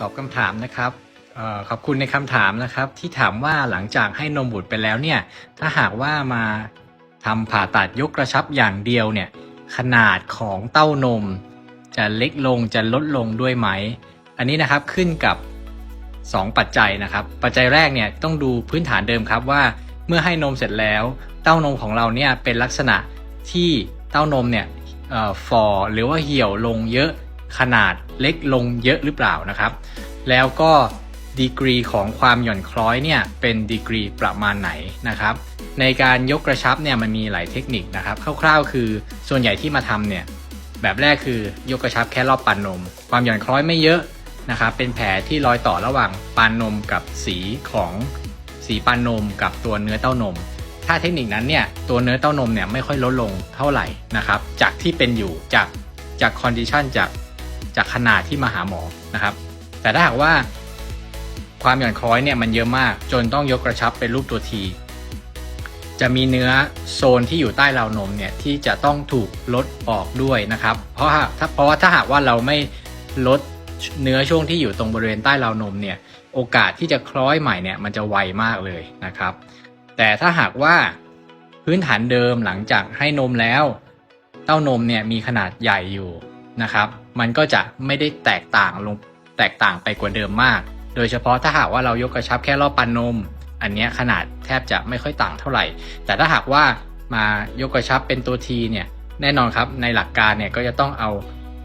ตอบคำถามนะครับออขอบคุณในคำถามนะครับที่ถามว่าหลังจากให้นมบุตรไปแล้วเนี่ยถ้าหากว่ามาทำผ่าตัดยกกระชับอย่างเดียวเนี่ยขนาดของเต้านม จะเล็กลงจะลดลงด้วยไหม อันนี้นะครับขึ้นกับ 2 ปัจจัยนะครับ ปัจจัยแรกเนี่ยต้องดูพื้นฐานเดิมครับว่าเมื่อให้นมเสร็จแล้ว เต้านมของเราเนี่ยเป็นลักษณะที่เต้านมเนี่ยเอ่อฝ่อหรือว่าเหี่ยวลงเยอะ ขนาดเล็กลงเยอะหรือเปล่านะครับ แล้วก็ดีกรีของความหย่อนคล้อยเนี่ยเป็นดีกรีประมาณไหนนะครับ ในการยกกระชับเนี่ยมันมีหลายเทคนิคนะครับ คร่าวๆ คือส่วนใหญ่ที่มาทำเนี่ยแบบแรกคือยกกระชับแค่รอบปานนม ความหย่อนคล้อยไม่เยอะนะครับ เป็นแผลที่รอยต่อระหว่างปานนมกับสีของสีปานนมกับตัวเนื้อเต้านม ถ้าเทคนิคนั้นเนี่ยตัวเนื้อเต้านมเนี่ยไม่ค่อยลดลงเท่าไหร่นะครับ จากที่เป็นอยู่จากจากคอนดิชันจาก จากขนาดที่มาหาหมอนะครับ แต่ถ้าหากว่าความหย่อนคล้อยเนี่ยมันเยอะมากจนต้องยกกระชับเป็นรูปตัวทีจะมีเนื้อโซนที่อยู่ใต้ราวนมเนี่ยที่จะต้องถูกลดออกด้วยนะครับ เพราะหากถ้าเพราะว่าถ้าหากว่าเราไม่ลดเนื้อช่วงที่อยู่ตรงบริเวณใต้ราวนมเนี่ยโอกาสที่จะคล้อยใหม่เนี่ยมันจะไวมากเลยนะครับ แต่ถ้าหากว่าพื้นฐานเดิมหลังจากให้นมแล้ว เต้านมเนี่ยมีขนาดใหญ่อยู่นะครับ มันก็จะไม่ได้แตกต่างลงแตกต่างไปกว่าเดิมมาก โดยเฉพาะถ้าหากว่าเรายกกระชับแค่รอบปันนม อันเนี้ยขนาดแทบจะไม่ค่อยต่างเท่าไหร่ แต่ถ้าหากว่ามายกกระชับเป็นตัวทีเนี่ยแน่นอนครับในหลักการเนี่ยก็จะต้องเอา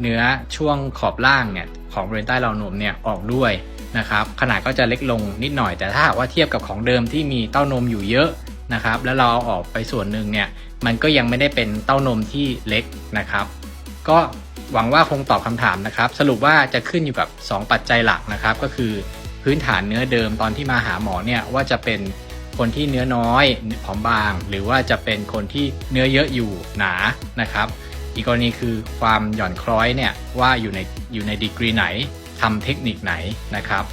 เนื้อช่วงขอบล่างเนี่ยของบริเวณใต้ราวนมเนี่ยออกด้วยนะครับขนาดก็จะเล็กลงนิดหน่อย แต่ถ้าหากว่าเทียบกับของเดิมที่มีเต้านมอยู่เยอะนะครับแล้วเราเอาออกไปส่วนหนึ่งเนี่ยมันก็ยังไม่ได้เป็นเต้านมที่เล็กนะครับ ก็ หวังว่าคงตอบคำถามนะครับ สรุปว่าจะขึ้นอยู่กับ 2 ปัจจัยหลักนะครับ ก็คือพื้นฐานเนื้อเดิมตอนที่มาหาหมอเนี่ยว่าจะเป็นคนที่เนื้อน้อยผอมบาง หรือว่าจะเป็นคนที่เนื้อเยอะอยู่หนานะครับ อีกกรณีคือความหย่อนคล้อยเนี่ยว่าอยู่ในอยู่ในดีกรีไหนทำเทคนิคไหนนะครับ